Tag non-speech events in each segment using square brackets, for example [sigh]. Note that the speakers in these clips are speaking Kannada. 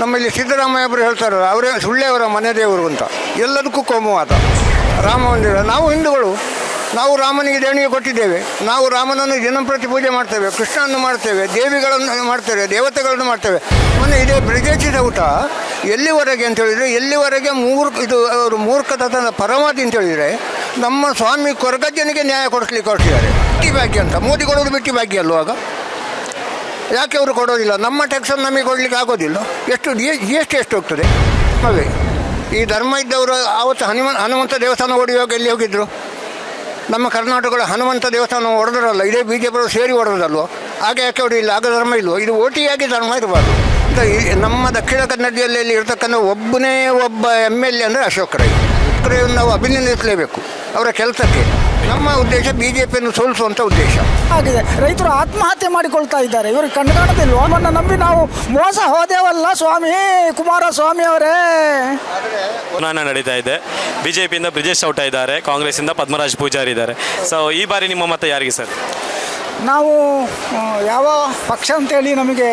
ನಮ್ಮಲ್ಲಿ ಸಿದ್ದರಾಮಯ್ಯ ಒಬ್ಬರು ಹೇಳ್ತಾರೆ, ಅವರೇ ಸುಳ್ಳೆ ಅವರ ಮನೆ ದೇವರು ಅಂತ. ಎಲ್ಲದಕ್ಕೂ ಕೋಮುವಾದ. ರಾಮ ಮಂದಿರ, ನಾವು ಹಿಂದೂಗಳು. ನಾವು ರಾಮನಿಗೆ ದೇಣಿಗೆ ಕೊಟ್ಟಿದ್ದೇವೆ. ನಾವು ರಾಮನನ್ನು ದಿನಂಪ್ರತಿ ಪೂಜೆ ಮಾಡ್ತೇವೆ, ಕೃಷ್ಣನನ್ನು ಮಾಡ್ತೇವೆ, ದೇವಿಗಳನ್ನು ಮಾಡ್ತೇವೆ, ದೇವತೆಗಳನ್ನು ಮಾಡ್ತೇವೆ. ಮೊನ್ನೆ ಇದೇ ಪ್ರದೇಶದ ಊಟ, ಎಲ್ಲಿವರೆಗೆ ಅಂತ ಹೇಳಿದರೆ, ಎಲ್ಲಿವರೆಗೆ ಮೂರ್, ಇದು ಅವರು ಮೂರ್ಖತನ ಪರಮಾದಿ ಅಂತ ಹೇಳಿದರೆ, ನಮ್ಮ ಸ್ವಾಮಿ ಕೊರಗಜ್ಜನಿಗೆ ನ್ಯಾಯ ಕೊಡಿಸ್ಲಿಕ್ಕೆ ಹೊರಟಿದ್ದಾರೆ. ಬಿಟ್ಟಿ ಭಾಗ್ಯ ಅಂತ ಮೋದಿ ಕೊಡೋದು ಬಿಟ್ಟಿ ಭಾಗ್ಯ ಅಲ್ವಾಗ ಯಾಕೆ ಅವರು ಕೊಡೋದಿಲ್ಲ? ನಮ್ಮ ಟ್ಯಾಕ್ಸನ್ನು ನಮಗೆ ಕೊಡಲಿಕ್ಕೆ ಆಗೋದಿಲ್ಲ. ಎಷ್ಟು ಜಿ ಎಸ್ ಟಿ ಎಷ್ಟು ಹೋಗ್ತದೆ? ಹಾಗೆ. ಈ ಧರ್ಮ ಇದ್ದವರು ಆವತ್ತು ಹನುಮ, ಹನುಮಂತ ದೇವಸ್ಥಾನ ಹೊಡೆಯುವಾಗ ಎಲ್ಲಿ ಹೋಗಿದ್ರು? ನಮ್ಮ ಕರ್ನಾಟಕದ ಹನುಮಂತ ದೇವಸ್ಥಾನ ಹೊಡೆದ್ರಲ್ಲ, ಇದೇ ಬಿ ಜೆ ಸೇರಿ ಹೊಡೆದಲ್ವ ಹಾಗೆ ಯಾಕೆ ಹೊಡೆಯಿಲ್ಲ ಆಗ ಧರ್ಮ ಇಲ್ವೋ? ಇದು ಓಟಿಯಾಗಿ ಧರ್ಮ ಇರಬಾರ್ದು. ನಮ್ಮ ದಕ್ಷಿಣ ಕನ್ನಡ ಜಿಲ್ಲೆಯಲ್ಲಿ ಇರತಕ್ಕಂಥ ಒಬ್ಬನೇ ಒಬ್ಬ ಎಂ ಎಲ್ ಎ ಅಂದರೆ ಅಶೋಕ್ ರೈ. ಅಶೋಕ್ ರೈಯನ್ನು ನಾವು ಅಭಿನಂದಿಸಲೇಬೇಕು ಅವರ ಕೆಲಸಕ್ಕೆ. ನಮ್ಮ ಉದ್ದೇಶ ಬಿ ಜೆ ಪಿಯನ್ನು ಸೋಲಿಸುವಂಥ ಉದ್ದೇಶ. ಆಗಿದೆ. ರೈತರು ಆತ್ಮಹತ್ಯೆ ಮಾಡಿಕೊಳ್ತಾ ಇದ್ದಾರೆ. ಇವರು ಕಂಡು ಕಾಣುತ್ತಿಲ್ವ ನಮ್ಮನ್ನು ನಂಬಿ ನಾವು ಮೋಸ ಹೋದೇವಲ್ಲ ಸ್ವಾಮಿ ಕುಮಾರಸ್ವಾಮಿ ಅವರೇ. ಚುನಾವಣೆ ನಡೀತಾ ಇದೆ. ಬಿಜೆಪಿಯಿಂದ ಬ್ರಿಜೇಶ್ ಚೌಟ ಇದ್ದಾರೆ ಕಾಂಗ್ರೆಸ್ಸಿಂದ ಪದ್ಮರಾಜ್ ಪೂಜಾರಿ ಇದ್ದಾರೆ. ಸೊ ಈ ಬಾರಿ ನಿಮ್ಮ ಮತ ಯಾರಿಗೆ ಸರ್? ನಾವು ಆ, ಯಾವ ಪಕ್ಷ ಅಂತೇಳಿ ನಮಗೆ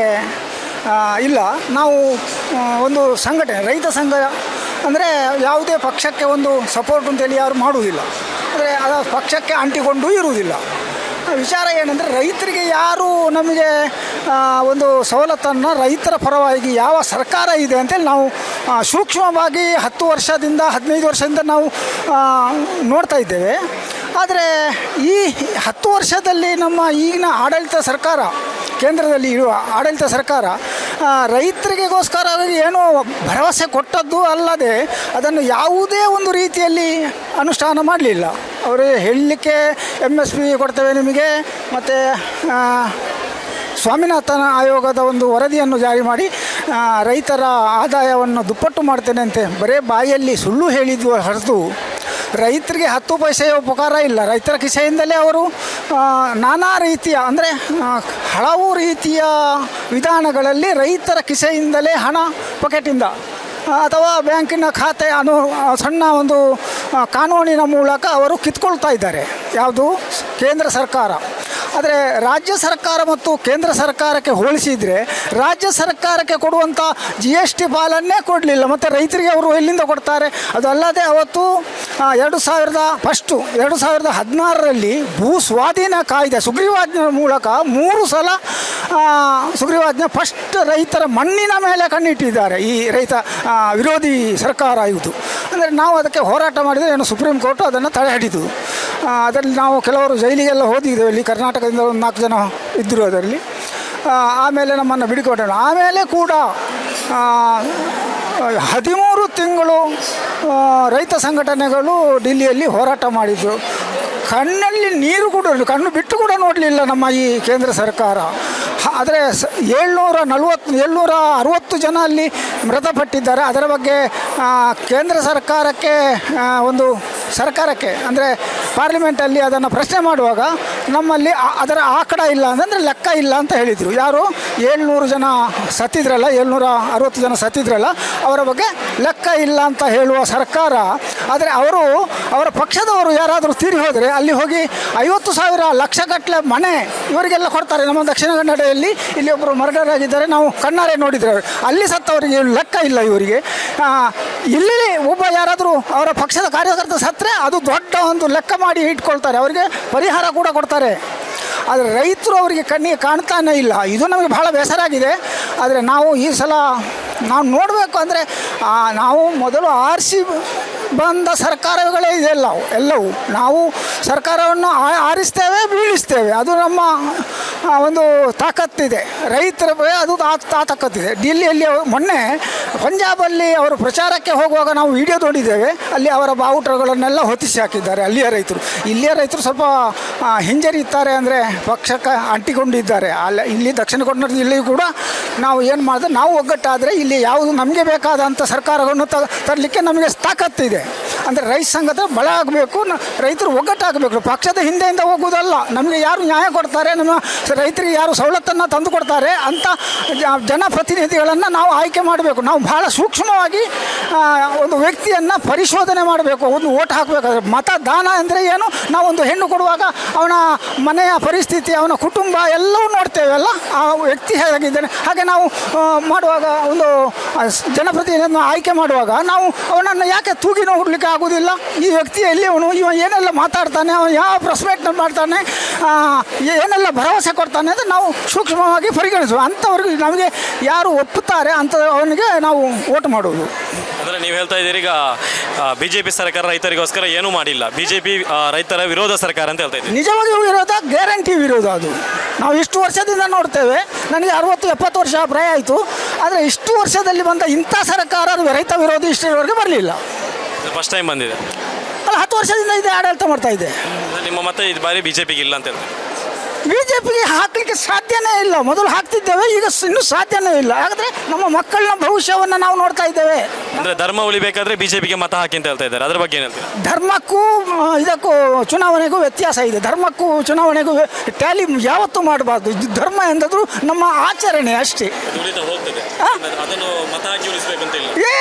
ಆ, ಇಲ್ಲ. ನಾವು ಆ, ಒಂದು ಸಂಘಟನೆ ರೈತ ಸಂಘ ಅಂದರೆ ಯಾವುದೇ ಪಕ್ಷಕ್ಕೆ ಒಂದು ಸಪೋರ್ಟ್ ಅಂತೇಳಿ ಯಾರು ಮಾಡುವುದಿಲ್ಲ. ಅಂದರೆ ಅದು ಪಕ್ಷಕ್ಕೆ ಅಂಟಿಕೊಂಡು ಇರುವುದಿಲ್ಲ. ವಿಚಾರ ಏನಂದರೆ ರೈತರಿಗೆ ಯಾರು ನಮಗೆ ಒಂದು ಸವಲತ್ತನ್ನು ರೈತರ ಪರವಾಗಿ ಯಾವ ಸರ್ಕಾರ ಇದೆ ಅಂತೇಳಿ ನಾವು ಸೂಕ್ಷ್ಮವಾಗಿ ಹತ್ತು ವರ್ಷದಿಂದ, ಹದಿನೈದು ವರ್ಷದಿಂದ ನಾವು ನೋಡ್ತಾ ಇದ್ದೇವೆ. ಆದರೆ ಈ ಹತ್ತು ವರ್ಷದಲ್ಲಿ ನಮ್ಮ ಈಗಿನ ಆಡಳಿತ ಸರ್ಕಾರ, ಕೇಂದ್ರದಲ್ಲಿ ಇರುವ ಆಡಳಿತ ಸರ್ಕಾರ ಆ, ಏನು ಏನೋ ಭರವಸೆ ಕೊಟ್ಟದ್ದು ಅಲ್ಲದೆ ಅದನ್ನು ಯಾವುದೇ ಒಂದು ರೀತಿಯಲ್ಲಿ ಅನುಷ್ಠಾನ ಮಾಡಲಿಲ್ಲ. ಅವರು ಹೇಳಲಿಕ್ಕೆ ಎಂ ಎಸ್ ಪಿ ಕೊಡ್ತೇವೆ ನಿಮಗೆ ಮತ್ತು ಸ್ವಾಮಿನಾಥನ ಆಯೋಗದ ಒಂದು ವರದಿಯನ್ನು ಜಾರಿ ಮಾಡಿ ರೈತರ ಆದಾಯವನ್ನು ದುಪ್ಪಟ್ಟು ಮಾಡ್ತೇನೆ ಅಂತೆ. ಬರೇ ಬಾಯಲ್ಲಿ ಸುಳ್ಳು ಹೇಳಿದ್ದು ಹೊರತು ರೈತರಿಗೆ ಹತ್ತು ಪೈಸೆಯ ಉಪಕಾರ ಇಲ್ಲ. ರೈತರ ಕಿಸೆಯಿಂದಲೇ ಅವರು ನಾನಾ ರೀತಿಯ, ಅಂದರೆ ಹಲವು ರೀತಿಯ ವಿಧಾನಗಳಲ್ಲಿ ರೈತರ ಕಿಸೆಯಿಂದಲೇ ಹಣ ಪಾಕೆಟಿಂದ, ಅಥವಾ ಬ್ಯಾಂಕಿನ ಖಾತೆ ಅನು, ಸಣ್ಣ ಒಂದು ಕಾನೂನಿನ ಮೂಲಕ ಅವರು ಕಿತ್ಕೊಳ್ತಾ ಇದ್ದಾರೆ. ಯಾವುದು? ಕೇಂದ್ರ ಸರ್ಕಾರ. ಆದರೆ ರಾಜ್ಯ ಸರ್ಕಾರ ಮತ್ತು ಕೇಂದ್ರ ಸರ್ಕಾರಕ್ಕೆ ಹೋಲಿಸಿದರೆ ರಾಜ್ಯ ಸರ್ಕಾರಕ್ಕೆ ಕೊಡುವಂಥ ಜಿ ಎಸ್ ಟಿ ಪಾಲನ್ನೇ ಕೊಡಲಿಲ್ಲ. ಮತ್ತು ರೈತರಿಗೆ ಅವರು ಎಲ್ಲಿಂದ ಕೊಡ್ತಾರೆ? ಅದಲ್ಲದೆ ಅವತ್ತು ಎರಡು ಸಾವಿರದ ಫಸ್ಟು ಎರಡು ಸಾವಿರದ ಹದಿನಾರರಲ್ಲಿ ಭೂ ಸ್ವಾಧೀನ ಕಾಯ್ದೆ ಸುಗ್ರೀವಾಜ್ಞೆ ಮೂಲಕ ಮೂರು ಸಲ ಸುಗ್ರೀವಾಜ್ಞೆ ಫಸ್ಟ್ ರೈತರ ಮಣ್ಣಿನ ಮೇಲೆ ಕಣ್ಣಿಟ್ಟಿದ್ದಾರೆ ಈ ರೈತ ವಿರೋಧಿ ಸರ್ಕಾರ ಇದು. ಅಂದರೆ ನಾವು ಅದಕ್ಕೆ ಹೋರಾಟ ಮಾಡಿದರೆ ಏನು ಸುಪ್ರೀಂ ಕೋರ್ಟ್ ಅದನ್ನು ತಡೆ ಹಿಡಿದು. ಆ, ಅದರಲ್ಲಿ ನಾವು ಕೆಲವರು ಜೈಲಿಗೆಲ್ಲ ಹೋದಿದ್ದೇವೆ ಇಲ್ಲಿ. ಕರ್ನಾಟಕದಿಂದ ಒಂದು ನಾಲ್ಕು ಜನ ಇದ್ದರು ಅದರಲ್ಲಿ. ಆಮೇಲೆ ನಮ್ಮನ್ನು ಬಿಡಿಕೊಟ್ಟರು ಆಮೇಲೆ ಕೂಡ ಹದಿಮೂರು ತಿಂಗಳು ರೈತ ಸಂಘಟನೆಗಳು ಡಿಲ್ಲಿಯಲ್ಲಿ ಹೋರಾಟ ಮಾಡಿದರು ಕಣ್ಣಲ್ಲಿ ನೀರು ಕೂಡ ಕಣ್ಣು ಬಿಟ್ಟು ಕೂಡ ನೋಡಲಿಲ್ಲ ನಮ್ಮ ಈ ಕೇಂದ್ರ ಸರ್ಕಾರ. ಆದರೆ ಸ, ಏಳ್ನೂರ ನಲವತ್ತು, ಏಳ್ನೂರ ಅರುವತ್ತು ಜನ ಅಲ್ಲಿ ಮೃತಪಟ್ಟಿದ್ದಾರೆ. ಅದರ ಬಗ್ಗೆ ಕೇಂದ್ರ ಸರ್ಕಾರಕ್ಕೆ ಒಂದು ಸರ್ಕಾರಕ್ಕೆ, ಅಂದರೆ ಪಾರ್ಲಿಮೆಂಟಲ್ಲಿ ಅದನ್ನು ಪ್ರಶ್ನೆ ಮಾಡುವಾಗ ನಮ್ಮಲ್ಲಿ ಅದರ ಆಕಡ ಇಲ್ಲ ಅಂತಂದರೆ ಲೆಕ್ಕ ಇಲ್ಲ ಅಂತ ಹೇಳಿದರು. ಯಾರು? ಏಳ್ನೂರು ಜನ ಸತ್ತಿದ್ರಲ್ಲ, ಏಳ್ನೂರ ಅರವತ್ತು ಜನ ಸತ್ತಿದ್ರಲ್ಲ, ಅವರ ಬಗ್ಗೆ ಲೆಕ್ಕ ಇಲ್ಲ ಅಂತ ಹೇಳುವ ಸರ್ಕಾರ, ಆದರೆ ಅವರು ಅವರ ಪಕ್ಷದವರು ಯಾರಾದರೂ ತೀರಿ ಹೋದರೆ ಅಲ್ಲಿ ಹೋಗಿ ಐವತ್ತು ಸಾವಿರ ಲಕ್ಷಗಟ್ಟಲೆ ಮನೆ ಇವರಿಗೆಲ್ಲ ಕೊಡ್ತಾರೆ. ನಮ್ಮ ದಕ್ಷಿಣ ಕನ್ನಡದಲ್ಲಿ ಇಲ್ಲಿ ಒಬ್ಬರು ಮರ್ಡರ್ ಆಗಿದ್ದಾರೆ ನಾವು ಕಣ್ಣಾರೆ ನೋಡಿದ್ದೇವೆ ಅಲ್ಲಿ ಸತ್ತವರಿಗೆ ಲೆಕ್ಕ ಇಲ್ಲ ಇವರಿಗೆ. ಇಲ್ಲಿ ಒಬ್ಬ ಯಾರಾದರೂ ಅವರ ಪಕ್ಷದ ಕಾರ್ಯಕರ್ತ ಸತ್ತರೆ ಅದು ದೊಡ್ಡ ಒಂದು ಲೆಕ್ಕ ಮಾಡಿ ಇಟ್ಕೊಳ್ತಾರೆ, ಅವರಿಗೆ ಪರಿಹಾರ ಕೂಡ ಕೊಡ್ತಾರೆ. ಆದರೆ ರೈತರು ಅವರಿಗೆ ಕಣ್ಣಿಗೆ ಕಾಣ್ತಾನೇ ಇಲ್ಲ. ಇದು ನಮಗೆ ಬಹಳ ಬೇಸರ ಆಗಿದೆ. ಆದರೆ ನಾವು ಈ ಸಲ, ನಾವು ನೋಡಬೇಕು ಅಂದರೆ ನಾವು ಮೊದಲು ಆರಿಸಿ ಬಂದ ಸರ್ಕಾರಗಳೇ ಇದೆಲ್ಲ. ಎಲ್ಲವೂ. ನಾವು ಸರ್ಕಾರವನ್ನು ಆರಿಸ್ತೇವೆ, ಬೀಳಿಸ್ತೇವೆ. ಅದು ನಮ್ಮ ಒಂದು ತಾಕತ್ತಿದೆ. ರೈತರ ಅದು ತಾಕತ್ತಿದೆ. ಡಿಲ್ಲಿಯಲ್ಲಿ ಮೊನ್ನೆ ಪಂಜಾಬಲ್ಲಿ ಅವರು ಪ್ರಚಾರಕ್ಕೆ ಹೋಗುವಾಗ ನಾವು ವಿಡಿಯೋ ನೋಡಿದ್ದೇವೆ. ಅಲ್ಲಿ ಅವರ ಬಾವುಟಗಳನ್ನೆಲ್ಲ ಹೊತ್ತಿಸಿ ಹಾಕಿದ್ದಾರೆ ಅಲ್ಲಿಯ ರೈತರು. ಇಲ್ಲಿಯ ರೈತರು ಸ್ವಲ್ಪ ಹಿಂಜರಿಯುತ್ತಾರೆ ಅಂದರೆ ಪಕ್ಷಕ್ಕೆ ಅಂಟಿಕೊಂಡಿದ್ದಾರೆ. ಅಲ್ಲಿ, ಇಲ್ಲಿ ದಕ್ಷಿಣ ಕನ್ನಡ ಜಿಲ್ಲೆಯೂ ಕೂಡ ನಾವು ಏನು ಮಾಡಿದ್ರೆ ನಾವು ಒಗ್ಗಟ್ಟಾದರೆ ಇಲ್ಲಿ ಯಾವುದು ನಮಗೆ ಬೇಕಾದಂಥ ಸರ್ಕಾರವನ್ನು ತರಲಿಕ್ಕೆ ನಮಗೆ ತಾಕತ್ತಿದೆ. ಅಂದರೆ ರೈತ ಸಂಘದ ಬಲ ಆಗಬೇಕು ರೈತರು ಒಗ್ಗಟ್ಟಾಗಬೇಕು ಪಕ್ಷದ ಹಿಂದೆಯಿಂದ ಹೋಗುವುದಲ್ಲ. ನಮಗೆ ಯಾರು ನ್ಯಾಯ ಕೊಡ್ತಾರೆ, ನಮ್ಮ ರೈತರಿಗೆ ಯಾರು ಸವಲತ್ತನ್ನು ತಂದು ಕೊಡ್ತಾರೆ ಅಂತ ಜನಪ್ರತಿನಿಧಿಗಳನ್ನು ನಾವು ಆಯ್ಕೆ ಮಾಡಬೇಕು. ನಾವು ಬಹಳ ಸೂಕ್ಷ್ಮವಾಗಿ ಒಂದು ವ್ಯಕ್ತಿಯನ್ನು ಪರಿಶೋಧನೆ ಮಾಡಬೇಕು. ಒಂದು ಓಟ್ ಹಾಕಬೇಕಾದ್ರೆ ಮತದಾನ ಅಂದರೆ ಏನು? ನಾವು ಒಂದು ಹೆಣ್ಣು ಕೊಡುವಾಗ ಅವನ ಮನೆಯ ಪರಿಸ್ಥಿತಿ, ಅವನ ಕುಟುಂಬ ಎಲ್ಲವೂ ನೋಡ್ತೇವಲ್ಲ ಆ ವ್ಯಕ್ತಿ ಹೇಗಿದ್ದಾನೆ ಹಾಗೆ ನಾವು ಮಾಡುವಾಗ ಒಂದು ಜನಪ್ರತಿನಿಧಿಯನ್ನು ಆಯ್ಕೆ ಮಾಡುವಾಗ ನಾವು ಅವನನ್ನು ಯಾಕೆ ತೂಗಿ ನೋಡಲಿಕ್ಕೆ ಆಗೋದಿಲ್ಲ. ಈ ವ್ಯಕ್ತಿ ಎಲ್ಲಿ ಅವನು? ಇವ ಏನೆಲ್ಲ ಮಾತಾಡ್ತಾನೆ? ಅವನು ಯಾವ ಪ್ರೆಸ್ಮೆಂಟ್ನಲ್ಲಿ ಮಾಡ್ತಾನೆ? ಏನೆಲ್ಲ ಭರವಸೆ ಕೊಡ್ತಾನೆ ಅಂತ ನಾವು ಸೂಕ್ಷ್ಮವಾಗಿ ಪರಿಗಣಿಸುವ. ಅಂಥವ್ರಿಗೆ ನಮಗೆ ಯಾರು ಒಪ್ಪುತ್ತಾರೆ ಅಂತ ಅವನಿಗೆ ನಾವು ಓಟ್ ಮಾಡೋದು ಅಂದರೆ ನೀವು ಹೇಳ್ತಾ ಇದ್ದೀರಿ ಈಗ ಬಿ ಜೆ ಪಿ ಸರ್ಕಾರ ರೈತರಿಗೋಸ್ಕರ ಏನೂ ಮಾಡಿಲ್ಲ. ಬಿ ಜೆ ಪಿ ರೈತರ ವಿರೋಧ ಸರ್ಕಾರ ಅಂತ ಹೇಳ್ತಾ ಇದ್ದೀವಿ ನಿಜವಾಗಿಯೂ ವಿರೋಧ ಗ್ಯಾರಂಟಿ ವಿರೋಧ ಅದು. ನಾವು ಇಷ್ಟು ವರ್ಷದಿಂದ ನೋಡ್ತೇವೆ. ನನಗೆ ಅರವತ್ತು ಎಪ್ಪತ್ತು ವರ್ಷ ಪ್ರಾಯ ಆಯಿತು. ಆದರೆ ಇಷ್ಟು ವರ್ಷದಲ್ಲಿ ಬಂದ ಇಂಥ ಸರ್ಕಾರ ರೈತ ವಿರೋಧಿ ಇಷ್ಟರವರೆಗೆ ಬರಲಿಲ್ಲ. ಫಸ್ಟ್ ಟೈಮ್ ಬಂದಿದೆ. ಅಲ್ಲ ಹತ್ತು ವರ್ಷದಿಂದ ಇದೆ ಆಡಳಿತ ಮಾಡ್ತಾ ಇದೆ. ನಿಮ್ಮ ಮತ ಇದು ಬಾರಿ ಬಿ ಜೆ ಪಿಗೆ ಇಲ್ಲ ಅಂತ ಹೇಳ್ತೀರಿ ಬಿ ಜೆ ಪಿಗೆ ಹಾಕಲಿಕ್ಕೆ ಸಾಧ್ಯನೇ ಇಲ್ಲ. ಮೊದಲು ಹಾಕ್ತಿದ್ದೇವೆ ಈಗ ಇನ್ನೂ ಸಾಧ್ಯನೇ ಇಲ್ಲ. ಹಾಗಾದ್ರೆ ನಮ್ಮ ಮಕ್ಕಳನ್ನ ಭವಿಷ್ಯವನ್ನು ನಾವು ನೋಡ್ತಾ ಇದ್ದೇವೆ. ಅಂದ್ರೆ ಧರ್ಮ ಉಳಿಬೇಕಾದ್ರೆ ಬಿ ಜೆ ಪಿಗೆ ಮತ ಹಾಕಿ ಅಂತ ಹೇಳ್ತಾ ಇದ್ದಾರೆ. ಅದ್ರ ಬಗ್ಗೆ ಏನು ಹೇಳ್ತೀರಾ? ಧರ್ಮಕ್ಕೂ ಆ, ಇದಕ್ಕೂ ಚುನಾವಣೆಗೂ ವ್ಯತ್ಯಾಸ ಇದೆ. ಧರ್ಮಕ್ಕೂ ಚುನಾವಣೆಗೂ ಟ್ಯಾಲಿ ಯಾವತ್ತೂ ಮಾಡಬಾರ್ದು. ಧರ್ಮ ಎಂದದ್ರು ನಮ್ಮ ಆಚರಣೆ ಅಷ್ಟೇ. ಉಳಿತಾ ಹೋಗ್ತದೆ. ಅದನ್ನು ಮತ ಹಾಕಿ ಉಳಿಸಬೇಕು ಅಂತ ಇಲ್ಲ. ಏ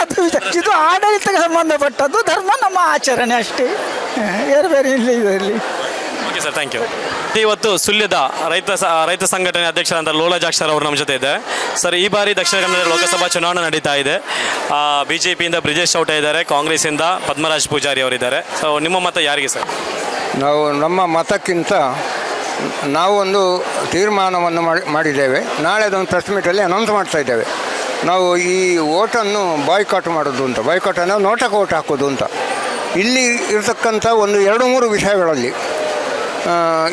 ಅದು ಇದು- ಇದು ಆಡಳಿತಕ್ಕೆ ಸಂಬಂಧಪಟ್ಟದ್ದು ಧರ್ಮ ನಮ್ಮ ಆಚರಣೆ ಅಷ್ಟೇ. ಬೇರೆ ಬೇರೆ ಇಲ್ಲ ಇದರಲ್ಲಿ ಓಕೆ ಸರ್ ಥ್ಯಾಂಕ್ ಯು ಇವತ್ತು ಸುಳ್ಯದ ರೈತ ರೈತ ಸಂಘಟನೆ ಅಧ್ಯಕ್ಷರಾದ ಲೋಲಾ ಜಾಕ್ಷರ್ ಅವರು ನಮ್ಮ ಜೊತೆ ಇದೆ ಸರ್, ಈ ಬಾರಿ ದಕ್ಷಿಣ ಕನ್ನಡ ಲೋಕಸಭಾ ಚುನಾವಣೆ ನಡೀತಾ ಇದೆ. ಬಿ ಜೆ ಪಿಯಿಂದ ಬ್ರಿಜೇಶ್ ಚೌಟ ಇದ್ದಾರೆ ಕಾಂಗ್ರೆಸ್ಸಿಂದ ಪದ್ಮರಾಜ್ ಪೂಜಾರಿ ಅವರಿದ್ದಾರೆ. ಸೊ ನಿಮ್ಮ ಮತ ಯಾರಿಗೆ ಸರ್? ನಾವು ನಮ್ಮ ಮತಕ್ಕಿಂತ ನಾವು ಒಂದು ತೀರ್ಮಾನವನ್ನು ಮಾಡಿ, ಮಾಡಿದ್ದೇವೆ. ನಾಳೆ ಅದೊಂದು ಪ್ರೆಸ್ ಮೀಟಲ್ಲಿ ಅನೌನ್ಸ್ ಮಾಡ್ತಾ ಇದ್ದೇವೆ. ನಾವು ಈ ಓಟನ್ನು ಬಾಯ್ಕಾಟ್ ಮಾಡೋದು ಅಂತ ಬಾಯ್ಕಾಟ್ ಅಂದರೆ ನೋಟಕ್ಕೆ ಓಟ್ ಹಾಕೋದು ಅಂತ. ಇಲ್ಲಿ ಇರತಕ್ಕಂಥ ಒಂದು ಎರಡು ಮೂರು ವಿಷಯಗಳಲ್ಲಿ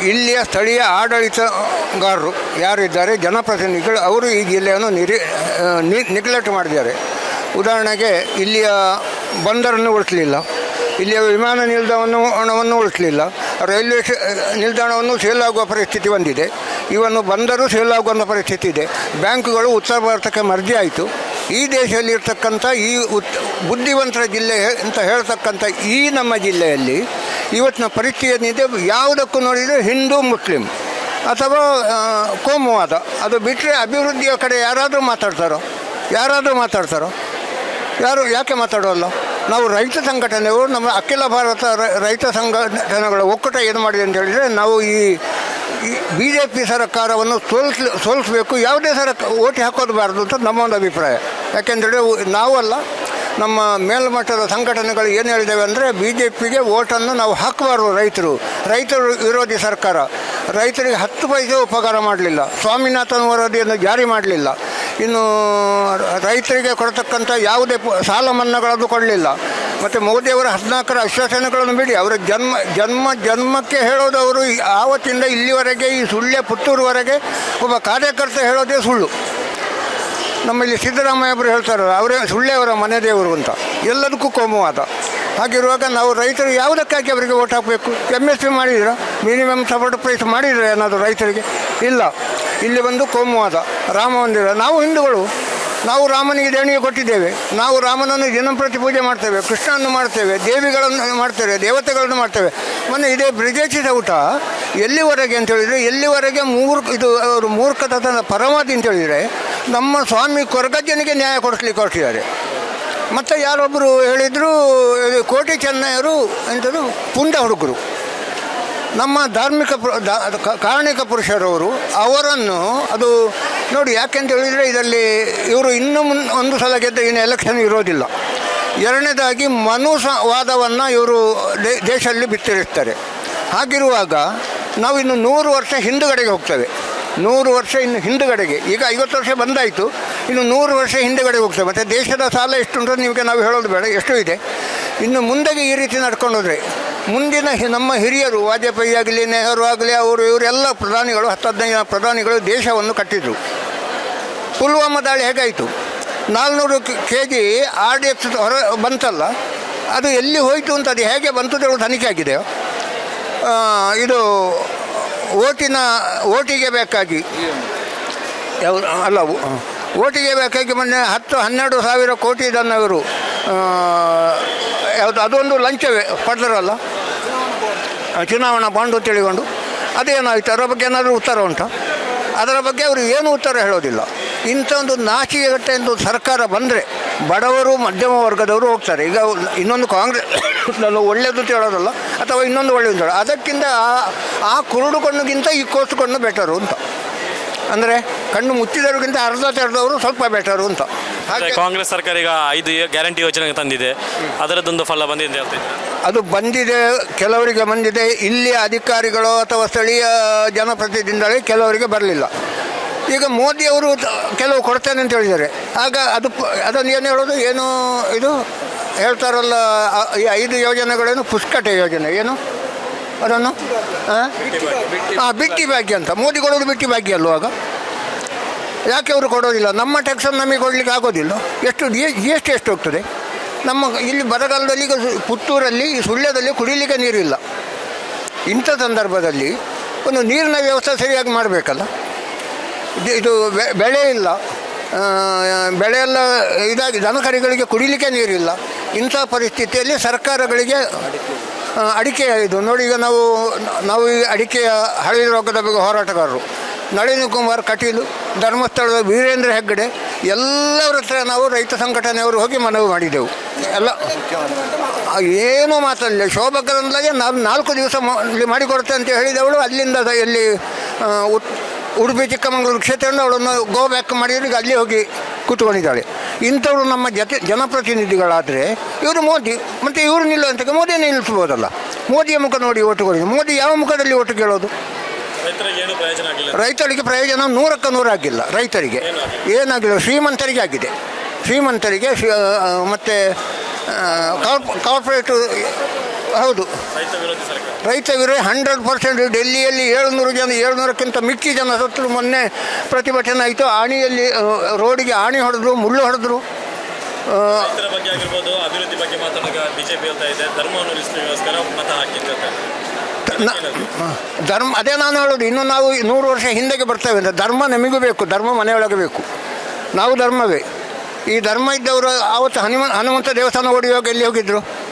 ಇಲ್ಲಿಯ ಸ್ಥಳೀಯ ಆಡಳಿತಗಾರರು ಯಾರಿದ್ದಾರೆ, ಜನಪ್ರತಿನಿಧಿಗಳು, ಅವರು ಈ ಜಿಲ್ಲೆಯನ್ನು ನಿರಿ ನೆಗ್ಲೆಕ್ಟ್ ಮಾಡಿದ್ದಾರೆ. ಉದಾಹರಣೆಗೆ, ಇಲ್ಲಿಯ ಬಂದರನ್ನು ಉಳಿಸಲಿಲ್ಲ. ಇಲ್ಲಿಯ ವಿಮಾನ ನಿಲ್ದಾಣವನ್ನು, ಹಣವನ್ನು ಉಳಿಸಲಿಲ್ಲ. ರೈಲ್ವೆ ನಿಲ್ದಾಣವನ್ನು ಸೇಲಾಗುವ ಪರಿಸ್ಥಿತಿ ಬಂದಿದೆ. ಇವನ್ನು ಬಂದರೂ ಸೇಲಾಗುವಂಥ ಪರಿಸ್ಥಿತಿ ಇದೆ. ಬ್ಯಾಂಕುಗಳು ಉತ್ತರ ಭಾರತಕ್ಕೆ ಮರ್ಜಿ ಆಯಿತು ಈ ದೇಶದಲ್ಲಿರ್ತಕ್ಕಂಥ ಈ ಉತ್, ಬುದ್ಧಿವಂತರ ಜಿಲ್ಲೆ ಅಂತ ಹೇಳ್ತಕ್ಕಂಥ ಈ ನಮ್ಮ ಜಿಲ್ಲೆಯಲ್ಲಿ ಇವತ್ತಿನ ಪರಿಸ್ಥಿತಿ ಏನಿದೆ, ಯಾವುದಕ್ಕೂ ನೋಡಿದರೆ ಹಿಂದೂ ಮುಸ್ಲಿಂ ಅಥವಾ ಕೋಮುವಾದ. ಅದು ಬಿಟ್ಟರೆ ಅಭಿವೃದ್ಧಿಯ ಕಡೆ ಯಾರಾದರೂ ಮಾತಾಡ್ತಾರೋ? ಯಾರಾದರೂ ಮಾತಾಡ್ತಾರೋ? ಯಾರು, ಯಾಕೆ ಮಾತಾಡೋಲ್ಲ? ನಾವು ರೈತ ಸಂಘಟನೆಯು ನಮ್ಮ ಅಖಿಲ ಭಾರತ ರೈತ ಸಂಘಟನೆಗಳ ಒಕ್ಕೂಟ ಏನು ಮಾಡಿದೆ ಅಂತ ಹೇಳಿದರೆ, ನಾವು ಈ ಬಿ ಜೆ ಪಿ ಸರ್ಕಾರವನ್ನು ಸೋಲಿಸ್, ಸೋಲಿಸಬೇಕು, ಯಾವುದೇ ಸರ್ಕ, ಓಟಿ ಹಾಕೋದಬಾರ್ದು ಅಂತ ನಮ್ಮ ಒಂದು ಅಭಿಪ್ರಾಯ. ಯಾಕೆಂದರೆ ನಾವಲ್ಲ, ನಮ್ಮ ಮೇಲ್ಮಟ್ಟದ ಸಂಘಟನೆಗಳು ಏನು ಹೇಳಿದ್ದೇವೆ ಅಂದರೆ ಬಿ ಜೆ ಪಿಗೆ ಓಟನ್ನು ನಾವು ಹಾಕಬಾರ್ದು ರೈತರು. ರೈತರು ವಿರೋಧಿ ಸರ್ಕಾರ. ರೈತರಿಗೆ ಹತ್ತು ಪೈಸೆ ಉಪಕಾರ ಮಾಡಲಿಲ್ಲ. ಸ್ವಾಮಿನಾಥನ್ ವರದಿಯನ್ನು ಜಾರಿ ಮಾಡಲಿಲ್ಲ. ಇನ್ನು ರೈತರಿಗೆ ಕೊಡತಕ್ಕಂಥ ಯಾವುದೇ ಸಾಲ ಮನ್ನಾಗಳನ್ನು ಕೊಡಲಿಲ್ಲ. ಮತ್ತು ಮೋದಿಯವರ ಹದಿನಾಲ್ಕರ ಆಶ್ವಾಸನೆಗಳನ್ನು ಬಿಡಿ. ಅವರ ಜನ್ಮ ಜನ್ಮ, ಜನ್ಮಕ್ಕೆ ಹೇಳೋದು ಅವರು ಆವತ್ತಿಂದ ಇಲ್ಲಿವರೆಗೆ, ಈ ಸುಳ್ಳೆ ಪುತ್ತೂರುವರೆಗೆ ಒಬ್ಬ ಕಾರ್ಯಕರ್ತ ಹೇಳೋದೇ ಸುಳ್ಳು. ನಮ್ಮಲ್ಲಿ ಸಿದ್ದರಾಮಯ್ಯ ಅವರು ಹೇಳ್ತಾರೆ ಅವರೇ ಸುಳ್ಳೆಯವರ ಮನೆ ದೇವರು ಅಂತ. ಎಲ್ಲದಕ್ಕೂ ಕೋಮುವಾದ. ಹಾಗಿರುವಾಗ ನಾವು ರೈತರು ಯಾವುದಕ್ಕಾಗಿ ಅವರಿಗೆ ಓಟ್ ಹಾಕಬೇಕು? ಎಂ ಎಸ್ ಪಿ ಮಾಡಿದ್ರ ಮಿನಿಮಮ್ ಸಪೋರ್ಟ್ ಪ್ರೈಸ್ ಮಾಡಿದ್ರೆ ಏನಾದರೂ ರೈತರಿಗೆ? ಇಲ್ಲ. ಇಲ್ಲಿ ಬಂದು ಕೋಮುವಾದ. ರಾಮ ಮಂದಿರ. ನಾವು ಹಿಂದೂಗಳು. ನಾವು ರಾಮನಿಗೆ ದೇಣಿಗೆ ಕೊಟ್ಟಿದ್ದೇವೆ. ನಾವು ರಾಮನನ್ನು ದಿನಂಪ್ರತಿ ಪೂಜೆ ಮಾಡ್ತೇವೆ, ಕೃಷ್ಣನನ್ನು ಮಾಡ್ತೇವೆ, ದೇವಿಗಳನ್ನು ಮಾಡ್ತೇವೆ, ದೇವತೆಗಳನ್ನು ಮಾಡ್ತೇವೆ. ಮೊನ್ನೆ ಇದೇ ಬ್ರಿಜೇಶಿದ ಊಟ, ಎಲ್ಲಿವರೆಗೆ ಅಂತ ಹೇಳಿದರೆ, ಎಲ್ಲಿವರೆಗೆ ಮೂರ್ ಇದು ಅವರು ಮೂರ್ಖತನ ಪರಮಾದಿ ಅಂತ ಹೇಳಿದರೆ ನಮ್ಮ ಸ್ವಾಮಿ ಕೊರಗಜ್ಜನಿಗೆ ನ್ಯಾಯ ಕೊಡಿಸ್ಲಿಕ್ಕೆ ಹೊರಟಿದ್ದಾರೆ ಮತ್ತು ಯಾರೊಬ್ಬರು ಹೇಳಿದರು ಕೋಟಿ ಚೆನ್ನಯ್ಯರು ಎಂಥದ್ದು ಪುಂಡ ಹುಡುಗರು. ನಮ್ಮ ಧಾರ್ಮಿಕ ಕಾರಣಿಕ ಪುರುಷರವರು, ಅವರನ್ನು ಅದು ನೋಡಿ ಯಾಕೆಂತ ಹೇಳಿದರೆ ಇದರಲ್ಲಿ ಇವರು ಇನ್ನೂ ಮುನ್, ಒಂದು ಸಲ ಗೆದ್ದ ಇನ್ನು ಎಲೆಕ್ಷನ್ ಇರೋದಿಲ್ಲ. ಎರಡನೇದಾಗಿ ಮನುವಾದವನ್ನು ಇವರು ದೇ- ದೇಶದಲ್ಲಿ ಬಿತ್ತರಿಸ್ತಾರೆ ಹಾಗಿರುವಾಗ ನಾವು ಇನ್ನು ನೂರು ವರ್ಷ ಹಿಂದುಗಡೆಗೆ ಹೋಗ್ತೇವೆ. ನೂರು ವರ್ಷ ಇನ್ನು ಹಿಂದುಗಡೆಗೆ. ಈಗ ಐವತ್ತು ವರ್ಷ ಬಂದಾಯಿತು. ಇನ್ನು ನೂರು ವರ್ಷ ಹಿಂದುಗಡೆ ಹೋಗ್ತದೆ. ಮತ್ತು ದೇಶದ ಸಾಲ ಎಷ್ಟು ಅಂತ ನಿಮಗೆ ನಾವು ಹೇಳೋದು ಬೇಡ ಎಷ್ಟು ಇದೆ. ಇನ್ನು ಮುಂದೆಗೆ ಈ ರೀತಿ ನಡ್ಕೊಂಡೋದ್ರೆ ಮುಂದಿನ ನಮ್ಮ ಹಿರಿಯರು ವಾಜಪೇಯಿ ಆಗಲಿ ನೆಹರು ಆಗಲಿ ಅವರು ಇವರೆಲ್ಲ ಪ್ರಧಾನಿಗಳು ಹತ್ತು ಹದಿನೈದು ಪ್ರಧಾನಿಗಳು ದೇಶವನ್ನು ಕಟ್ಟಿದರು. ಪುಲ್ವಾಮಾ ದಾಳಿ ಹೇಗಾಯಿತು? ನಾಲ್ನೂರು K G R D F ಹೊರ ಬಂತಲ್ಲ ಅದು ಎಲ್ಲಿ ಹೋಯಿತು ಅಂತ ಅದು ಹೇಗೆ ಬಂತು ತನಿಖೆ ಆಗಿದೆಯೋ ಆ, ಇದು ಓಟಿನ, ಓಟಿಗೆ ಬೇಕಾಗಿ. ಅಲ್ಲ ಓಟಿಗೆ ಬೇಕಾಗಿ ಮೊನ್ನೆ ಹತ್ತು, ಹನ್ನೆರಡು ಸಾವಿರ ಕೋಟಿ ಇದನ್ನು ಇವರು ಯಾವುದು, ಅದೊಂದು ಲಂಚವೇ ಪಡೆದರಲ್ಲ ಚುನಾವಣಾ ಬಾಂಡು ತಿಳಿಕೊಂಡು. ಅದೇನಾಯಿತು? ಅದರ ಬಗ್ಗೆ ಏನಾದರೂ ಉತ್ತರ ಉಂಟಾ? ಅದರ ಬಗ್ಗೆ ಅವರು ಏನು ಉತ್ತರ ಹೇಳೋದಿಲ್ಲ. ಇಂಥ ಒಂದು ನಾಚಿಕೆಗಟ್ಟೆ ಎಂದು ಸರ್ಕಾರ ಬಂದರೆ ಬಡವರು ಮಧ್ಯಮ ವರ್ಗದವರು ಹೋಗ್ತಾರೆ. ಈಗ ಇನ್ನೊಂದು ಕಾಂಗ್ರೆಸ್ [coughs] ಒಳ್ಳೆಯದು ಹೇಳೋದಲ್ಲ. ಅಥವಾ ಇನ್ನೊಂದು ಒಳ್ಳೆಯದು ಅದಕ್ಕಿಂತ ಆ- ಆ ಕುರುಡು ಕಣ್ಣುಗಿಂತ ಈ ಕೋಸು ಕಣ್ಣು ಬೆಟರು ಅಂತ. ಅಂದರೆ ಕಣ್ಣು ಮುಚ್ಚಿದವ್ರಿಗಿಂತ ಅರ್ಧ ತೆರೆದವರು ಸ್ವಲ್ಪ ಬೆಟರು ಅಂತ. ಹಾಗೆ ಕಾಂಗ್ರೆಸ್ ಸರ್ಕಾರ ಈಗ ಐದು ಗ್ಯಾರಂಟಿ ಯೋಜನೆ ತಂದಿದೆ. ಅದರದ್ದೊಂದು ಫಲ ಬಂದಿದೆ ಅಂತ ಅದು ಬಂದಿದೆ ಕೆಲವರಿಗೆ ಬಂದಿದೆ. ಇಲ್ಲಿ ಅಧಿಕಾರಿಗಳು ಅಥವಾ ಸ್ಥಳೀಯ ಜನಪ್ರತಿನಿಧಿಗಳೇ ಕೆಲವರಿಗೆ ಬರಲಿಲ್ಲ. ಈಗ ಮೋದಿಯವರು ಕೆಲವು ಕೊಡ್ತೇನೆ ಅಂತ ಹೇಳಿದ್ದಾರೆ. ಆಗ ಅದು ಅದನ್ನು ಏನು ಹೇಳೋದು? ಏನು ಇದು? ಹೇಳ್ತಾರಲ್ಲ ಈ ಐದು ಯೋಜನೆಗಳೇನು ಪುಷ್ಕಟೆ ಯೋಜನೆ, ಏನು? ಅದನ್ನು ಹಾಂ ಬಿಟ್ಟಿ ಭಾಗ್ಯ ಅಂತ. ಮೋದಿ ಕೊಡೋದು ಬಿಟ್ಟಿ ಭಾಗ್ಯ ಅಲ್ವಾಗ ಯಾಕೆ ಅವರು ಕೊಡೋದಿಲ್ಲ? ನಮ್ಮ ಟ್ಯಾಕ್ಸನ್ನು ನಮಗೆ ಕೊಡಲಿಕ್ಕೆ ಆಗೋದಿಲ್ಲ. ಎಷ್ಟು ಜಿ ಎಸ್ ಟಿ ಎಷ್ಟು ಹೋಗ್ತದೆ? ನಮ್ಮ, ಇಲ್ಲಿ ಬರಗಾಲದಲ್ಲಿ ಈಗ ಪುತ್ತೂರಲ್ಲಿ ಸುಳ್ಳ್ಯದಲ್ಲಿ ಕುಡಿಲಿಕ್ಕೆ ನೀರಿಲ್ಲ. ಇಂಥ ಸಂದರ್ಭದಲ್ಲಿ ಒಂದು ನೀರಿನ ವ್ಯವಸ್ಥೆ ಸರಿಯಾಗಿ ಮಾಡಬೇಕಲ್ಲ? ಇದು ಬೆಳೆ ಇಲ್ಲ. ಆ, ಬೆಳೆ ಎಲ್ಲ ಇದಾಗಿ ದನಕರಿಗಳಿಗೆ ಕುಡಿಲಿಕ್ಕೆ ನೀರಿಲ್ಲ. ಇಂಥ ಪರಿಸ್ಥಿತಿಯಲ್ಲಿ ಸರ್ಕಾರಗಳಿಗೆ ಅಡಿಕೆ ಇದು. ನೋಡಿ ಈಗ ನಾವು ನಾವು ಈ ಅಡಿಕೆಯ ಹಳೆ ರೋಗದ ಬಗ್ಗೆ ಹೋರಾಟಗಾರರು. ನಳಿನ್ ಕುಮಾರ್ ಕಟೀಲು ಧರ್ಮಸ್ಥಳದ ವೀರೇಂದ್ರ ಹೆಗ್ಗಡೆ ಎಲ್ಲರ ಹತ್ರ ನಾವು ರೈತ ಸಂಘಟನೆಯವರು ಹೋಗಿ ಮನವಿ ಮಾಡಿದೆವು. ಎಲ್ಲ ಏನೂ ಮಾತಲ್ಲ ಶೋಭಕರಂದಾಗೆ ನಾನು ನಾಲ್ಕು ದಿವಸ ಮಾಡಿಕೊಡ್ತೆ ಅಂತ ಹೇಳಿದವಳು ಅಲ್ಲಿಂದ ಎಲ್ಲಿ ಉಡುಪಿ ಚಿಕ್ಕಮಗಳೂರು ಕ್ಷೇತ್ರದಿಂದ ಅವಳನ್ನು ಗೋ ಬ್ಯಾಕ್ ಮಾಡಿದ್ರೆ ಈಗ ಅಲ್ಲಿ ಹೋಗಿ ಕೂತ್ಕೊಂಡಿದ್ದಾಳೆ. ಇಂಥವರು ನಮ್ಮ ಜತೆ ಜನಪ್ರತಿನಿಧಿಗಳಾದರೆ ಇವರು ಮೋದಿ ಮತ್ತು ಇವರು ನಿಲ್ಲುವಂತ ಮೋದಿಯನ್ನು ನಿಲ್ಲಿಸ್ಬೋದಲ್ಲ. ಮೋದಿಯ ಮುಖ ನೋಡಿ ಓಟು ಕೊಡಿ. ಮೋದಿ ಯಾವ ಮುಖದಲ್ಲಿ ಓಟು ಕೇಳೋದು? ರೈತರಿಗೆ ಪ್ರಯೋಜನ ನೂರಕ್ಕೆ ನೂರಾಗಿಲ್ಲ ರೈತರಿಗೆ. ಏನಾಗಿಲ್ಲ ಶ್ರೀಮಂತರಿಗೆ ಆಗಿದೆ. ಶ್ರೀಮಂತರಿಗೆ ಮತ್ತು ಕಾರ್ಪೊರೇಟ್ ಮತ್ತೆ ಕಾರ್ಪ್ ಕಾರ್ಪೊರೇಟು ಹೌದು. ರೈತ ವಿರೋಧಿ ಹಂಡ್ರೆಡ್ ಪರ್ಸೆಂಟ್ ಡೆಲ್ಲಿಯಲ್ಲಿ ಏಳ್ನೂರು ಜನ ಏಳ್ನೂರಕ್ಕಿಂತ ಮಿಕ್ಕಿ ಜನ ಸತ್ತರು ಮೊನ್ನೆ ಪ್ರತಿಭಟನೆ ಆಯಿತು. ಆಣಿಯಲ್ಲಿ ರೋಡಿಗೆ ಆಣಿ ಹೊಡೆದ್ರು ಮುಳ್ಳು ಹೊಡೆದ್ರು. ಆ, ಬಗ್ಗೆ ಆಗಿರ್ಬೋದು ಅಭಿವೃದ್ಧಿ ಬಗ್ಗೆ ಮಾತಾಡುವಾಗ ಬಿಜೆಪಿ ಹೇಳ್ತಾ ಇದೆ ಧರ್ಮವನ್ನು ಉಳಿಸಲಿಕ್ಕೋಸ್ಕರ ಮತ ಹಾಕಿತ್ತು ಅಂತ. ನ- ಧರ್ಮ ಅದೇ ನಾನು ಹೇಳೋದು ಇನ್ನು ನಾವು ನೂರು ವರ್ಷ ಹಿಂದೆಗೆ ಬರ್ತೇವೆ ಅಂತ. ಧರ್ಮ ನಮಗೂ ಬೇಕು ಧರ್ಮ ಮನೆಯೊಳಗೆ ಬೇಕು. ನಾವು ಧರ್ಮವೇ. ಈ ಧರ್ಮ ಇದ್ದವರು ಆವತ್ತು ಹನುಮ ಹನುಮಂತ ದೇವಸ್ಥಾನ ಹೊಡೆಯುವಾಗ ಎಲ್ಲಿ ಹೋಗಿದ್ರು?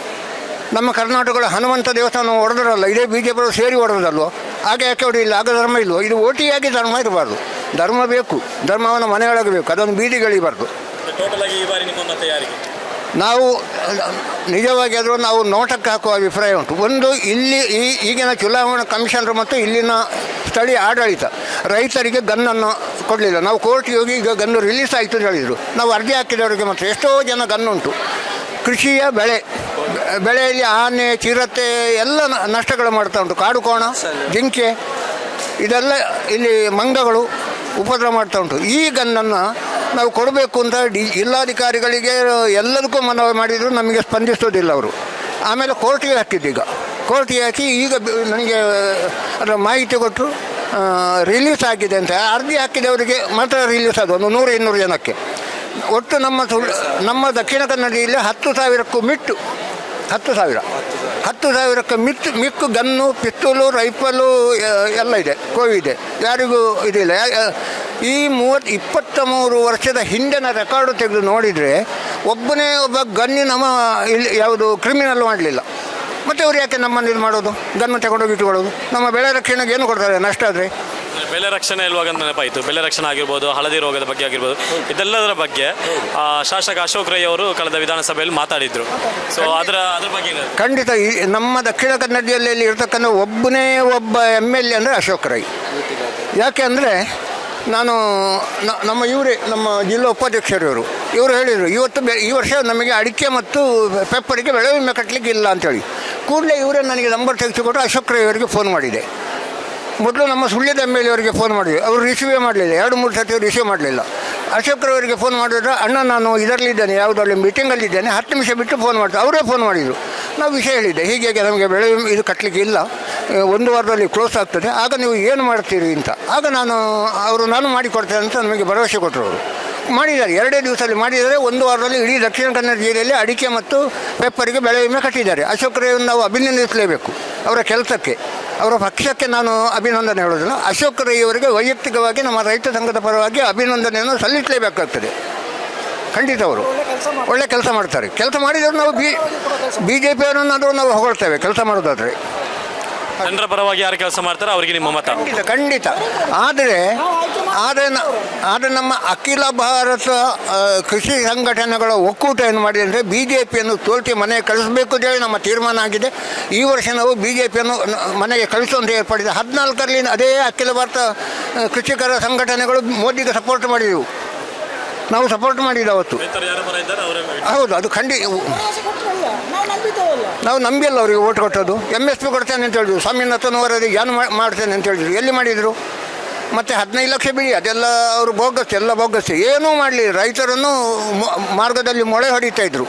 ನಮ್ಮ ಕರ್ನಾಟಕದ ಹನುಮಂತ ದೇವಸ್ಥಾನ ಹೊಡೆದ್ರಲ್ಲ ಇದೇ ಬಿ ಜೆ ಪಿಯವರು ಸೇರಿ ಹೊಡೆದಲ್ವೋ ಹಾಗೆ ಯಾಕೆ ಹೊಡಿಲ್ಲ ಆಗ ಧರ್ಮ ಇಲ್ವೋ? ಇದು ಓಟಿಯಾಗಿ ಧರ್ಮ ಇರಬಾರ್ದು. ಧರ್ಮ ಬೇಕು. ಧರ್ಮವನ್ನು ಮನೆಯೊಳಗೆ ಬೇಕು. ಅದೊಂದು ಬೀದಿಗಳಿಬಾರ್ದು ನಾವು ನಿಜವಾಗಿ ಆದರೂ ನಾವು ನೋಟಕ್ಕೆ ಹಾಕುವ ಅಭಿಪ್ರಾಯ ಉಂಟು. ಒಂದು ಇಲ್ಲಿ ಈ ಈಗಿನ ಚುನಾವಣಾ ಕಮಿಷನರ್ ಮತ್ತು ಇಲ್ಲಿನ ಸ್ಥಳೀಯ ಆಡಳಿತ ರೈತರಿಗೆ ಗನ್ನನ್ನು ಕೊಡಲಿಲ್ಲ. ನಾವು ಕೋರ್ಟ್ಗೆ ಹೋಗಿ ಈಗ ಗನ್ನು ರಿಲೀಸ್ ಆಯಿತು ಅಂತ ಹೇಳಿದರು. ನಾವು ಅರ್ಜಿ ಹಾಕಿದವರಿಗೆ ಮತ್ತು ಎಷ್ಟೋ ಜನ ಗನ್ನುಂಟು. ಕೃಷಿಯ ಬೆಳೆ ಬೆಳೆಯಲ್ಲಿ ಆನೆ, ಚಿರತೆ ಎಲ್ಲ ನಷ್ಟಗಳು ಮಾಡ್ತಾ ಉಂಟು. ಕಾಡು ಕೋಣ, ಜಿಂಕೆ, ಇದೆಲ್ಲ ಇಲ್ಲಿ ಮಂಗಗಳು ಉಪದ್ರ ಮಾಡ್ತಾ ಉಂಟು. ಈ ಗನ್ನನ್ನು ನಾವು ಕೊಡಬೇಕು ಅಂತ ಡಿ ಜಿಲ್ಲಾಧಿಕಾರಿಗಳಿಗೆ ಎಲ್ಲದಕ್ಕೂ ಮನವಿ ಮಾಡಿದರೂ, ನಮಗೆ ಸ್ಪಂದಿಸೋದಿಲ್ಲ ಅವರು. ಆಮೇಲೆ ಕೋರ್ಟಿಗೆ ಹಾಕಿದ್ದೀಗ ಕೋರ್ಟಿಗೆ ಹಾಕಿ ಈಗ ನನಗೆ, ಅದರ ಮಾಹಿತಿ ಕೊಟ್ಟರು ರಿಲೀಸ್ ಆಗಿದೆ ಅಂತ. ಅರ್ಜಿ ಹಾಕಿದವರಿಗೆ ಮಾತ್ರ ರಿಲೀಸ್ ಅದು ಒಂದು ನೂರು, ಇನ್ನೂರು ಜನಕ್ಕೆ. ಒಟ್ಟು ನಮ್ಮ ನಮ್ಮ ದಕ್ಷಿಣ ಕನ್ನಡ ಜಿಲ್ಲೆ ಹತ್ತು ಸಾವಿರಕ್ಕೂ ಮಿಟ್ಟು ಹತ್ತು ಸಾವಿರ. ಹತ್ತು ಸಾವಿರಕ್ಕೆ ಮಿತ್ ಮಿಕ್ಕು ಗನ್ನು, ಪಿಸ್ತೂಲು, ರೈಫಲು ಎಲ್ಲ ಇದೆ, ಕೋವಿ ಇದೆ. ಯಾರಿಗೂ ಇದಿಲ್ಲ. ಈ ಮೂವತ್ತು ಇಪ್ಪತ್ತ ಮೂರು ವರ್ಷದ ಹಿಂದಿನ ರೆಕಾರ್ಡು ತೆಗೆದು ನೋಡಿದರೆ ಒಬ್ಬನೇ ಒಬ್ಬ ಗನ್ನಿ ನಮ್ಮ ಇಲ್ಲಿ ಯಾವುದು ಕ್ರಿಮಿನಲ್ ಮಾಡಲಿಲ್ಲ. ಮತ್ತು ಅವ್ರು ಯಾಕೆ ನಮ್ಮನ್ನು ಇದು ಮಾಡೋದು? ಗನ್ನು ತಗೊಂಡೋಗಿ ಇಟ್ಕೊಳ್ಳೋದು ನಮ್ಮ ಬೆಳೆ ರಕ್ಷಣೆಗೆ ಏನು ಕೊಡ್ತಾರೆ? ನಷ್ಟ ಆದರೆ? ಬೆಲೆ ರಕ್ಷಣೆ ಇಲ್ವಾಗ ನೆನಪಾಯಿತು ಬೆಲೆ ರಕ್ಷಣೆ ಆಗಿರ್ಬೋದು ಹಳದಿ ರೋಗದ ಬಗ್ಗೆ ಆಗಿರ್ಬೋದು ಇದೆಲ್ಲದರ ಬಗ್ಗೆ ಆ, ಶಾಸಕ ಅಶೋಕ್ ರೈ ಅವರು ಕಳೆದ ವಿಧಾನಸಭೆಯಲ್ಲಿ ಮಾತಾಡಿದ್ರು. ಸೊ ಅದರ ಅದ್ರ ಬಗ್ಗೆ ಖಂಡಿತ ನಮ್ಮ ದಕ್ಷಿಣ ಕನ್ನಡ ಜಿಲ್ಲೆಯಲ್ಲಿ ಇರ್ತಕ್ಕಂಥ ಒಬ್ಬನೇ ಒಬ್ಬ ಎಂ ಎಲ್ ಎ ಅಂದರೆ ಅಶೋಕ್ ರೈ. ಯಾಕೆ ಅಂದರೆ ನಾನು ನಮ್ಮ ಇವರೇ ನಮ್ಮ ಜಿಲ್ಲಾ ಉಪಾಧ್ಯಕ್ಷರು ಇವರು. ಇವರು ಹೇಳಿದರು ಇವತ್ತು ಬೆ ಈ ವರ್ಷ ನಮಗೆ ಅಡಿಕೆ ಮತ್ತು ಪೆಪ್ಪರಿಗೆ ಬೆಳೆ ವಿಮೆ ಕಟ್ಟಲಿಕ್ಕೆ ಇಲ್ಲ ಅಂತೇಳಿ. ಕೂಡಲೇ ಇವರೇ ನನಗೆ ನಂಬರ್ ತೆಗೆದುಕೊಟ್ಟು ಅಶೋಕ್ ರೈ ಅವರಿಗೆ ಫೋನ್ ಮಾಡಿದೆ. ಮೊದಲು ನಮ್ಮ ಸುಳ್ಯದ ಎಂ ಎಲ್ ಅವರಿಗೆ ಫೋನ್ ಮಾಡಿದ್ವಿ. ಅವರು ರಿಸೀವೇ ಮಾಡಲಿಲ್ಲ. ಎರಡು, ಮೂರು ಸತಿ ರಿಸೀವ್ ಮಾಡಲಿಲ್ಲ. ಅಶೋಕ್ರವರಿಗೆ ಫೋನ್ ಮಾಡಿದ್ರೆ, ಅಣ್ಣ, ನಾನು ಇದರಲ್ಲಿದ್ದೇನೆ ಯಾವುದರಲ್ಲಿ ಮೀಟಿಂಗಲ್ಲಿದ್ದೇನೆ ಹತ್ತು ನಿಮಿಷ ಬಿಟ್ಟು ಫೋನ್ ಮಾಡ್ತಾರೆ ಅವರೇ ಫೋನ್ ಮಾಡಿದರು. ನಾವು ವಿಷಯ ಹೇಳಿದ್ದೆ. ಹೀಗೆ ನಮಗೆ ಬೆಳೆ ಇದು ಕಟ್ಟಲಿಕ್ಕೆ ಇಲ್ಲ. ಒಂದು ವಾರದಲ್ಲಿ ಕ್ಲೋಸ್ ಆಗ್ತದೆ. ಆಗ ನೀವು ಏನು ಮಾಡ್ತೀರಿ ಅಂತ. ಆಗ ನಾನು, ಅವರು ನಾನು ಮಾಡಿಕೊಡ್ತೇನೆ ಅಂತ ನಮಗೆ ಭರವಸೆ ಕೊಟ್ಟರು ಅವರು. ಮಾಡಿದ್ದಾರೆ. ಎರಡೇ ದಿವಸದಲ್ಲಿ ಮಾಡಿದ್ದಾರೆ. ಒಂದು ವಾರದಲ್ಲಿ ಇಡೀ ದಕ್ಷಿಣ ಕನ್ನಡ ಜಿಲ್ಲೆಯಲ್ಲಿ ಅಡಿಕೆ ಮತ್ತು ಪೆಪ್ಪರಿಗೆ ಬೆಳೆ ವಿಮೆ ಕಟ್ಟಿದ್ದಾರೆ. ಅಶೋಕ್ ರೈಯನ್ನು ನಾವು ಅಭಿನಂದಿಸಲೇಬೇಕು ಅವರ ಕೆಲಸಕ್ಕೆ. ಅವರ ಪಕ್ಷಕ್ಕೆ ನಾನು ಅಭಿನಂದನೆ ಹೇಳೋದಿಲ್ಲ. ಅಶೋಕ್ ರೈ ಅವರಿಗೆ ವೈಯಕ್ತಿಕವಾಗಿ ನಮ್ಮ ರೈತ ಸಂಘದ ಪರವಾಗಿ ಅಭಿನಂದನೆಯನ್ನು ಸಲ್ಲಿಸಲೇಬೇಕಾಗ್ತದೆ. ಖಂಡಿತ ಅವರು. ಒಳ್ಳೆ ಕೆಲಸ ಮಾಡ್ತಾರೆ. ಕೆಲಸ ಮಾಡಿದವರು ನಾವು ಬಿ ಬಿ ಜೆ ಪಿಯವರನ್ನಾದರೂ ನಾವು ಹೊಗಳ್ತೇವೆ. ಕೆಲಸ ಮಾಡೋದಾದರೆ. ಜನರ ಪರವಾಗಿ ಯಾರು ಕೆಲಸ ಮಾಡ್ತಾರೆ ಅವರಿಗೆ ನಿಮ್ಮ ಮತ. ಖಂಡಿತ ಖಂಡಿತ. ಆದರೆ ಆದರೆ ಆದರೆ ನಮ್ಮ ಅಖಿಲ ಭಾರತ ಕೃಷಿ ಸಂಘಟನೆಗಳ ಒಕ್ಕೂಟ ಏನು ಮಾಡಿದೆ ಅಂದರೆ ಬಿ ಜೆ ಪಿಯನ್ನು ತೋರಿಸಿ ಮನೆಗೆ ಕಳಿಸಬೇಕು ಅಂತೇಳಿ ನಮ್ಮ ತೀರ್ಮಾನ ಆಗಿದೆ. ಈ ವರ್ಷ ನಾವು ಬಿ ಜೆ ಪಿಯನ್ನು ಮನೆಗೆ ಕಳಿಸುವಂತ ಏರ್ಪಡಿದೆ. ಹದಿನಾಲ್ಕರಲ್ಲಿ ಅದೇ ಅಖಿಲ ಭಾರತ ಕೃಷಿಕರ ಸಂಘಟನೆಗಳು ಮೋದಿಗೆ ಸಪೋರ್ಟ್ ಮಾಡಿದೆವು. ನಾವು ಸಪೋರ್ಟ್ ಮಾಡಿದ್ದು ಅವತ್ತು. ಹೌದು ಅದು ಖಂಡಿ ನಾವು ನಂಬಿಲ್ಲ ಅವರಿಗೆ ಓಟ್ ಕೊಟ್ಟದು ಎಂ ಎಸ್ ಪಿ ಕೊಡ್ತೇನೆ ಅಂತ ಹೇಳಿದ್ರು. ಸ್ವಾಮಿನಾಥನ್ ವರದಿಗೆ ಏನು ಮಾಡ್ತೇನೆ ಅಂತ ಹೇಳಿದ್ರು. ಎಲ್ಲಿ ಮಾಡಿದರು? ಮತ್ತು ಹದಿನೈದು ಲಕ್ಷ ಬಿಡಿ. ಅದೆಲ್ಲ ಅವರು ಬೋಗಸ್ ಎಲ್ಲ ಬೋಗಸ್ ಏನೂ ಮಾಡಲಿ ರೈತರನ್ನು ಮಾರ್ಗದಲ್ಲಿ ಮೊಳೆ ಹೊಡಿತಾ ಇದ್ರು.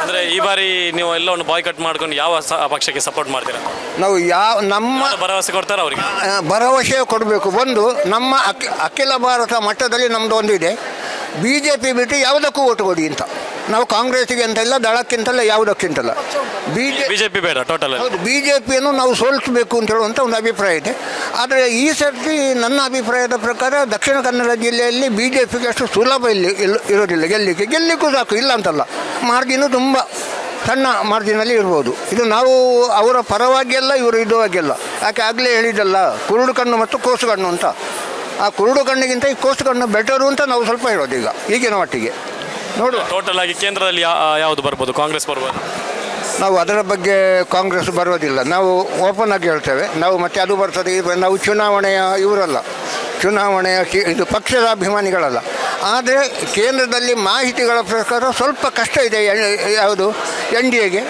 ಅಂದ್ರೆ ಈ ಬಾರಿ ನೀವು ಎಲ್ಲ ಎಲ್ಲವನ್ನು ಬಾಯ್ಕಟ್ ಮಾಡ್ಕೊಂಡು ಯಾವ ಸ- ಪಕ್ಷಕ್ಕೆ ಸಪೋರ್ಟ್ ಮಾಡ್ತೀರಾ? ನಾವು ಯಾವ ನಮ್ಮ ಯಾರು ಭರವಸೆ ಕೊಡ್ತಾರೆ ಅವರಿಗೆ? ಆ, ಭರವಸೆ ಕೊಡಬೇಕು. ಒಂದು ನಮ್ಮ ಅಖಿ ಅಖಿಲ ಭಾರತ ಮಟ್ಟದಲ್ಲಿ ನಮ್ಮದು ಒಂದಿದೆ ಬಿ ಜೆ ಪಿ ಬಿಟ್ಟು ಯಾವುದಕ್ಕೂ ಓಟ್ ಕೊಡಿ ಅಂತ. ನಾವು ಕಾಂಗ್ರೆಸ್ಸಿಗೆ ಅಂತಲ್ಲ ದಳಕ್ಕಿಂತಲ್ಲ ಯಾವುದಕ್ಕಿಂತಲ್ಲ. ಬಿ ಜೆ ಬಿಜೆಪಿ ಬೇಡ ಟೋಟಲ್ ಹೌದು ಬಿ ಜೆ ಪಿಯನ್ನು ನಾವು ಸೋಲಿಸಬೇಕು ಅಂತ ಹೇಳುವಂಥ ಒಂದು ಅಭಿಪ್ರಾಯ ಇದೆ. ಆದರೆ ಈ ಸರ್ತಿ ನನ್ನ ಅಭಿಪ್ರಾಯದ ಪ್ರಕಾರ ದಕ್ಷಿಣ ಕನ್ನಡ ಜಿಲ್ಲೆಯಲ್ಲಿ ಬಿ ಜೆ ಪಿಗೆ ಅಷ್ಟು ಸುಲಭ ಇಲ್ಲಿ ಇಲ್ಲ ಇರೋದಿಲ್ಲ. ಗೆಲ್ಲಿಕ್ಕೆ ಗೆಲ್ಲಿಕ್ಕೂ ಸಾಕು ಇಲ್ಲ ಅಂತಲ್ಲ. ಮಾರ್ಜಿನು ತುಂಬ ಸಣ್ಣ ಮಾರ್ಜಿನಲ್ಲಿ ಇರ್ಬೋದು. ಇದು ನಾವು ಅವರ ಪರವಾಗಿಯಲ್ಲ ಇವರು ಇದುವಾಗಿಲ್ಲ ಯಾಕೆ ಆಗಲೇ ಹೇಳಿದ್ದಲ್ಲ ಕುರುಡು ಕಣ್ಣು ಮತ್ತು ಕೋಸು ಕಣ್ಣು ಅಂತ. ಆ ಕುರುಡು ಕಣ್ಣಿಗಿಂತ ಈ ಕೋಸು ಕಣ್ಣು ಬೆಟರು ಅಂತ ನಾವು ಸ್ವಲ್ಪ ಹೇಳೋದು ಈಗ ಈಗಿನ ಮಟ್ಟಿಗೆ. ನೋಡುವ. ಟೋಟಲ್ ಆಗಿ ಕೇಂದ್ರದಲ್ಲಿ ಯಾ- ಯಾವುದು ಬರ್ಬೋದು? ಕಾಂಗ್ರೆಸ್ ಬರ್ಬೋದು? ನಾವು ಅದರ ಬಗ್ಗೆ ಕಾಂಗ್ರೆಸ್ ಬರೋದಿಲ್ಲ ನಾವು ಓಪನ್ ಆಗಿ ಹೇಳ್ತೇವೆ. ನಾವು ಮತ್ತೆ ಅದು ಬರ್ತದೆ. ಇದು ನಾವು ಚುನಾವಣೆಯ ಇವರಲ್ಲ. ಚುನಾವಣೆಯ ಇದು ಪಕ್ಷದ ಅಭಿಮಾನಿಗಳಲ್ಲ. ಆದರೆ ಕೇಂದ್ರದಲ್ಲಿ ಮಾಹಿತಿಗಳ ಪ್ರಕಾರ ಸ್ವಲ್ಪ ಕಷ್ಟ ಇದೆ ಎ- ಯಾವುದು? ಎನ್ ಡಿ ಎಗೆ.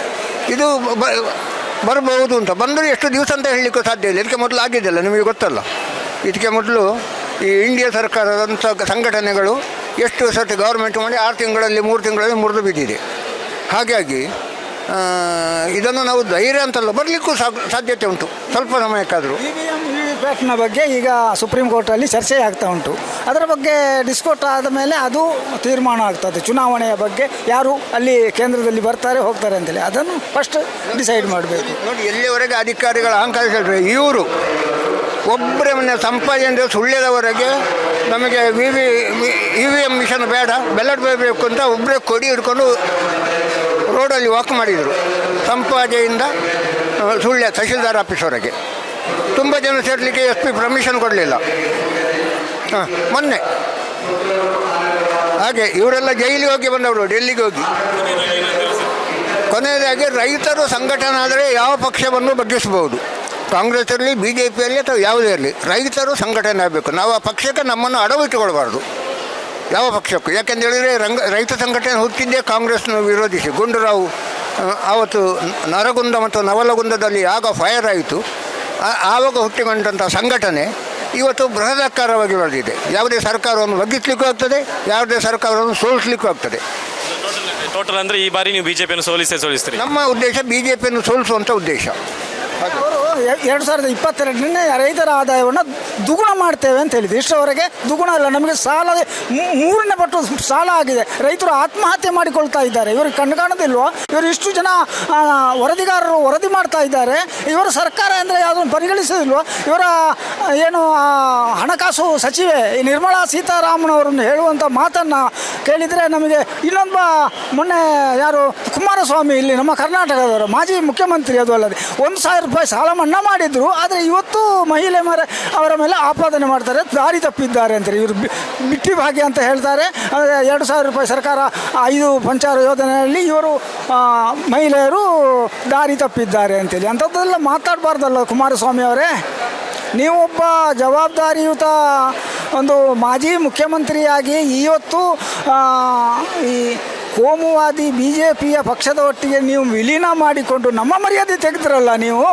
ಇದು ಬ ಬರಬಹುದು ಅಂತ. ಬಂದರೂ ಎಷ್ಟು ದಿವಸ ಅಂತ ಹೇಳಲಿಕ್ಕೂ ಸಾಧ್ಯ ಇಲ್ಲ. ಇದಕ್ಕೆ ಮೊದಲು ಆಗಿದ್ದಲ್ಲ. ನಿಮಗೆ ಗೊತ್ತಲ್ಲ. ಇದಕ್ಕೆ ಮೊದಲು ಈ ಇಂಡಿಯಾ ಸರ್ಕಾರದಂಥ ಸಂಘಟನೆಗಳು ಎಷ್ಟು ಸತಿ ಗೌರ್ಮೆಂಟ್ ಮಾಡಿ ಆರು ತಿಂಗಳಲ್ಲಿ ಮೂರು ತಿಂಗಳಲ್ಲಿ ಮುರಿದು ಬಿದ್ದಿದೆ. ಹಾಗಾಗಿ ಇದನ್ನು ನಾವು ಧೈರ್ಯ ಅಂತಲ್ಲ ಬರಲಿಕ್ಕೂ ಸಾಧ್ಯತೆ ಉಂಟು. ಸ್ವಲ್ಪ ಸಮಯಕ್ಕಾದರೂ. ಪ್ಯಾಕ್ನ ಪ್ಯಾಟ್ನ ಬಗ್ಗೆ ಈಗ ಸುಪ್ರೀಂ ಕೋರ್ಟಲ್ಲಿ ಚರ್ಚೆ ಆಗ್ತಾ ಉಂಟು. ಅದರ ಬಗ್ಗೆ ಡಿಸ್ಕೋಟ್ ಆದ ಮೇಲೆ ಅದು ತೀರ್ಮಾನ ಆಗ್ತದೆ. ಚುನಾವಣೆಯ ಬಗ್ಗೆ ಯಾರು ಅಲ್ಲಿ ಕೇಂದ್ರದಲ್ಲಿ ಬರ್ತಾರೆ ಹೋಗ್ತಾರೆ ಅಂತೇಳಿ. ಅದನ್ನು ಫಸ್ಟ್ ಡಿಸೈಡ್ ಮಾಡಬೇಕು. ನೋಡಿ ಎಲ್ಲಿವರೆಗೆ ಅಧಿಕಾರಿಗಳ ಅಹಂಕಾರ ಇವರು ಒಬ್ಬರೇ ಮನೆ ಸಂಪಾದನೆ ಸುಳ್ಳ್ಯದವರೆಗೆ ನಮಗೆ V V E V M machine ಬೇಡ. ಬೆಲ್ಲಟ್ ಬೇಕು ಅಂತ ಒಬ್ಬರೇ ಕೊಡಿ ಹಿಡ್ಕೊಂಡು ರೋಡಲ್ಲಿ ವಾಕ್ ಮಾಡಿದರು. ಸಂಪಾಜೆಯಿಂದ ಸುಳ್ಯ ತಹಶೀಲ್ದಾರ್ ಆಫೀಸ್ವರೆಗೆ ತುಂಬ ಜನ ಸೇರಲಿಕ್ಕೆ ಎಸ್ ಪಿ ಪರ್ಮಿಷನ್ ಕೊಡಲಿಲ್ಲ. ಹಾಂ ಮೊನ್ನೆ. ಹಾಗೆ ಇವರೆಲ್ಲ ಜೈಲಿಗೆ ಹೋಗಿ ಬಂದವರು, ಡೆಲ್ಲಿಗೆ ಹೋಗಿ. ಕೊನೆಯದಾಗಿ ರೈತರು ಸಂಘಟನೆ ಆದರೆ ಯಾವ ಪಕ್ಷವನ್ನು ಬಗ್ಗಿಸಬಹುದು? ಕಾಂಗ್ರೆಸ್ ಇರಲಿ ಬಿ ಜೆ ಪಿಯಲ್ಲಿ ಅಥವಾ ಯಾವುದೇ ಇರಲಿ ರೈತರು ಸಂಘಟನೆ ಆಗಬೇಕು. ನಾವು ಆ ಪಕ್ಷಕ್ಕೆ ನಮ್ಮನ್ನು ಅಡವಿಟ್ಟುಕೊಳ್ಬಾರ್ದು ಯಾವ ಪಕ್ಷಕ್ಕೂ. ಯಾಕೆಂತ ಹೇಳಿದರೆ ರಂಗ ರೈತ ಸಂಘಟನೆ ಹುಟ್ಟಿದ್ದೇ ಕಾಂಗ್ರೆಸ್ನ ವಿರೋಧಿಸಿ. ಗುಂಡೂರಾವ್ ಆವತ್ತು ನರಗುಂದ ಮತ್ತು ನವಲಗುಂದದಲ್ಲಿ ಆಗ ಫೈರ್ ಆಯಿತು. ಆವಾಗ ಹುಟ್ಟಿಕೊಂಡಂಥ ಸಂಘಟನೆ ಇವತ್ತು ಬೃಹದಾಕಾರವಾಗಿ ಬೆಳೆದಿದೆ. ಯಾವುದೇ ಸರ್ಕಾರವನ್ನು ಬಗ್ಗಿಸ್ಲಿಕ್ಕೂ ಆಗ್ತದೆ ಯಾವುದೇ ಸರ್ಕಾರವನ್ನು ಸೋಲಿಸ್ಲಿಕ್ಕೂ ಆಗ್ತದೆ. ಟೋಟಲ್ ಅಂದರೆ ಈ ಬಾರಿ ನೀವು ಬಿಜೆಪಿಯನ್ನು ಸೋಲಿಸೇ ಸೋಲಿಸ್ತೀರಿ. ನಮ್ಮ ಉದ್ದೇಶ ಬಿ ಜೆ ಪಿಯನ್ನು ಸೋಲಿಸುವಂಥ ಉದ್ದೇಶ. ಎರಡು ಸಾವಿರದ ಇಪ್ಪತ್ತೆರಡನೇ ರೈತರ ಆದಾಯವನ್ನು ದುಗುಣ ಮಾಡ್ತೇವೆ ಅಂತ ಹೇಳಿದ್ರು. ಇಷ್ಟರವರೆಗೆ ದುಗುಣ ಅಲ್ಲ, ನಮಗೆ ಸಾಲ ಮೂರನೇ ಪಟ್ಟು ಸಾಲ ಆಗಿದೆ. ರೈತರು ಆತ್ಮಹತ್ಯೆ ಮಾಡಿಕೊಳ್ತಾ ಇದ್ದಾರೆ. ಇವರು ಕಣ್ಣು ಕಾಣೋದಿಲ್ವೋ? ಇವರು ಇಷ್ಟು ಜನ ವರದಿಗಾರರು ವರದಿ ಮಾಡ್ತಾ ಇದ್ದಾರೆ. ಇವರು ಸರ್ಕಾರ ಅಂದರೆ ಯಾವುದನ್ನು ಪರಿಗಣಿಸೋದಿಲ್ವೋ? ಇವರ, ಏನು ಹಣಕಾಸು ಸಚಿವೆ ನಿರ್ಮಲಾ ಸೀತಾರಾಮನ್ ಅವರನ್ನು ಹೇಳುವಂಥ ಮಾತನ್ನು ಕೇಳಿದರೆ ನಮಗೆ ಇನ್ನೊಬ್ಬ ಮೊನ್ನೆ ಯಾರು ಕುಮಾರಸ್ವಾಮಿ ಇಲ್ಲಿ ನಮ್ಮ ಕರ್ನಾಟಕದವರು, ಮಾಜಿ ಮುಖ್ಯಮಂತ್ರಿ ಅದು ಅಲ್ಲದೆ, ಒಂದು ಸಾವಿರ ರೂಪಾಯಿ ಸಾಲ ಮನ್ನಾ ಮಾಡಿದ್ರು, ಆದರೆ ಇವತ್ತು ಮಹಿಳೆ ಮರ ಅವರ ಮೇಲೆ ಆಪಾದನೆ ಮಾಡ್ತಾರೆ, ದಾರಿ ತಪ್ಪಿದ್ದಾರೆ ಅಂತಾರೆ. ಇವರು ಬಿಟ್ಟಿ ಭಾಗ್ಯ ಅಂತ ಹೇಳ್ತಾರೆ. ಆದರೆ ಎರಡು ಸಾವಿರ ರೂಪಾಯಿ ಸರ್ಕಾರ ಐದು ಪಂಚಾರ ಯೋಜನೆಯಲ್ಲಿ ಇವರು ಮಹಿಳೆಯರು ದಾರಿ ತಪ್ಪಿದ್ದಾರೆ ಅಂತೇಳಿ. ಅಂಥದ್ದೆಲ್ಲ ಮಾತಾಡಬಾರ್ದಲ್ಲ ಕುಮಾರಸ್ವಾಮಿ ಅವರೇ. ನೀವೊಬ್ಬ ಜವಾಬ್ದಾರಿಯುತ ಒಂದು ಮಾಜಿ ಮುಖ್ಯಮಂತ್ರಿಯಾಗಿ ಇವತ್ತು ಈ ಕೋಮುವಾದಿ ಬಿ ಜೆ ಪಿಯ ಪಕ್ಷದ ಒಟ್ಟಿಗೆ ನೀವು ವಿಲೀನ ಮಾಡಿಕೊಂಡು ನಮ್ಮ ಮರ್ಯಾದೆ ತೆಗೆದ್ರಲ್ಲ ನೀವು?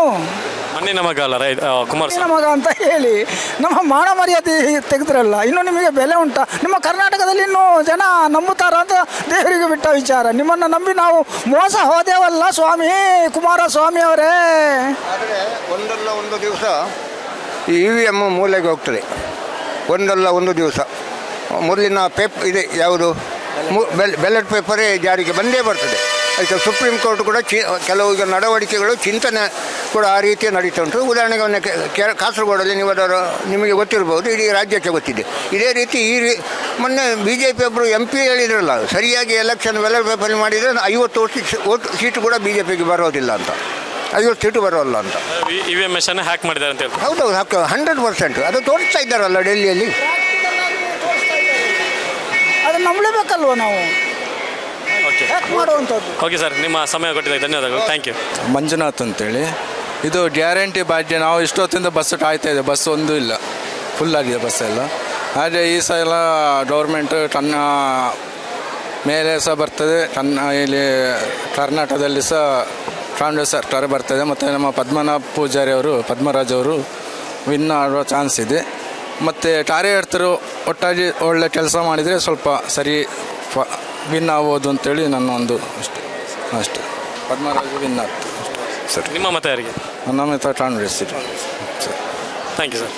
ಮಣ್ಣಿನ ಮಗ ಅಲ್ಲ ರೈ ಕುಮಾರ್ ಮಗ ಅಂತ ಹೇಳಿ ನಮ್ಮ ಮಾನ ಮರ್ಯಾದೆ ತೆಗೆದ್ರಲ್ಲ ಇನ್ನು ನಿಮಗೆ ಬೆಲೆ ಉಂಟಾ? ನಿಮ್ಮ ಕರ್ನಾಟಕದಲ್ಲಿ ಇನ್ನು ಜನ ನಂಬುತ್ತಾರ ಅಂತ ದೇವರಿಗೆ ಬಿಟ್ಟ ವಿಚಾರ. ನಿಮ್ಮನ್ನು ನಂಬಿ ನಾವು ಮೋಸ ಹೋದೇವಲ್ಲ ಸ್ವಾಮಿ ಕುಮಾರ ಸ್ವಾಮಿ ಅವರೇ. ಆದರೆ ಒಂದಲ್ಲ ಒಂದು ದಿವಸ ಈ ಇ ವಿ ಎಂ ಮೂಲೆಗೆ ಹೋಗ್ತದೆ. ಒಂದಲ್ಲ ಒಂದು ದಿವಸ. ಮೊದಲಿನ ಪೇಪ್ ಇದೆ ಯಾವುದು? ಮು- ಬೆಲ್ ಬೆಲೆಟ್ ಪೇಪರೇ ಜಾರಿಗೆ ಬಂದೇ ಬರ್ತದೆ. ಅದಕ್ಕೆ ಸುಪ್ರೀಂ ಕೋರ್ಟ್ ಕೂಡ ಚಿ ಕೆಲವು ಈಗ ನಡವಳಿಕೆಗಳು ಚಿಂತನೆ ಕೂಡ ಆ ರೀತಿ ನಡೀತಾ ಉಂಟು ಉದಾಹರಣೆಗೆ ಒಂದು ಕೆ- ಕಾಸರಗೋಡಲ್ಲಿ ನೀವು ಅದರ ನಿಮಗೆ ಗೊತ್ತಿರ್ಬೋದು ಇಡೀ ರಾಜ್ಯಕ್ಕೆ ಗೊತ್ತಿದೆ. ಇದೇ ರೀತಿ ಈ ರೀ ಮೊನ್ನೆ ಬಿ ಜೆ ಪಿ ಒಬ್ಬರು ಎಂ ಪಿ ಹೇಳಿದ್ರಲ್ಲ ಸರಿಯಾಗಿ ಎಲೆಕ್ಷನ್ ವೆಲ್ಲರ್ ಪೇಪರ್ ಮಾಡಿದರೆ ಐವತ್ತು ಓಟ್ ಓಟ್ ಸೀಟು ಕೂಡ ಬಿ ಜೆ ಪಿಗೆ ಬರೋದಿಲ್ಲ ಅಂತ. ಐವತ್ತು ಸೀಟು ಬರೋಲ್ಲ ಅಂತ. E V M s hack ಮಾಡಿದ್ದಾರೆ ಅಂತ ಹೇಳ್ತಾರೆ. ಹೌದು ಹಾಕ ಹಂಡ್ರೆಡ್ ಪರ್ಸೆಂಟ್ ಅದು ತೋರಿಸ್ತಾ ಇದ್ದಾರಲ್ಲ ಡೆಲ್ಲಿಯಲ್ಲಿ? ಅದನ್ನು ನಂಬಲೇಬೇಕಲ್ವ ನಾವು? ಮಾಡುವಂಥದ್ದು. ಓಕೆ ಸರ್ ನಿಮ್ಮ ಸಮಯ ಕೊಟ್ಟಿದ್ದಕ್ಕೆ ಧನ್ಯವಾದಗಳು. ಥ್ಯಾಂಕ್ ಯು ಮಂಜುನಾಥ್ ಅಂತೇಳಿ. ಇದು ಗ್ಯಾರಂಟಿ ಬಾಧ್ಯ ನಾವು ಇಷ್ಟೊತ್ತಿಂದ ಬಸ್ ಕಾಯ್ತಾ ಇದೆ ಬಸ್ ಒಂದು ಇಲ್ಲ. ಫುಲ್ ಆಗಿದೆ ಬಸ್ ಎಲ್ಲ. ಆದರೆ ಈ ಸಲ ಗೌರ್ಮೆಂಟ್ ತನ್ನ ಮೇಲೆ ಸಹ ಬರ್ತದೆ. ತನ್ನ ಇಲ್ಲಿ ಕರ್ನಾಟಕದಲ್ಲಿ ಸಹ ಕಾಂಗ್ರೆಸ್ ಸರ್ಕಾರ ಬರ್ತದೆ. ಮತ್ತು ನಮ್ಮ ಪದ್ಮನಾಭ ಪೂಜಾರಿ ಅವರು ಪದ್ಮರಾಜ್ ಅವರು ವಿನ್ ಆಡುವ ಚಾನ್ಸ್ ಇದೆ. ಮತ್ತು ಕಾರ್ಯಕರ್ತರು ಒಟ್ಟಾಗಿ ಒಳ್ಳೆ ಕೆಲಸ ಮಾಡಿದರೆ ಸ್ವಲ್ಪ ಸರಿ ವಿನ್ ಆಗ್ಬೋದು ಅಂತೇಳಿ ನನ್ನ ಒಂದು ಅಷ್ಟೇ ಅಷ್ಟೇ. ಪದ್ಮರಾಜು ವಿನ್ ಆಗ್ತದೆ ಸರ್. ನಿಮ್ಮ ಮತ ಯಾರಿಗೆ? ನನ್ನ ಮತ ಕಾಂಗ್ರೆಸ್ ಇದೆ ಸರಿ ಥ್ಯಾಂಕ್ ಯು ಸರ್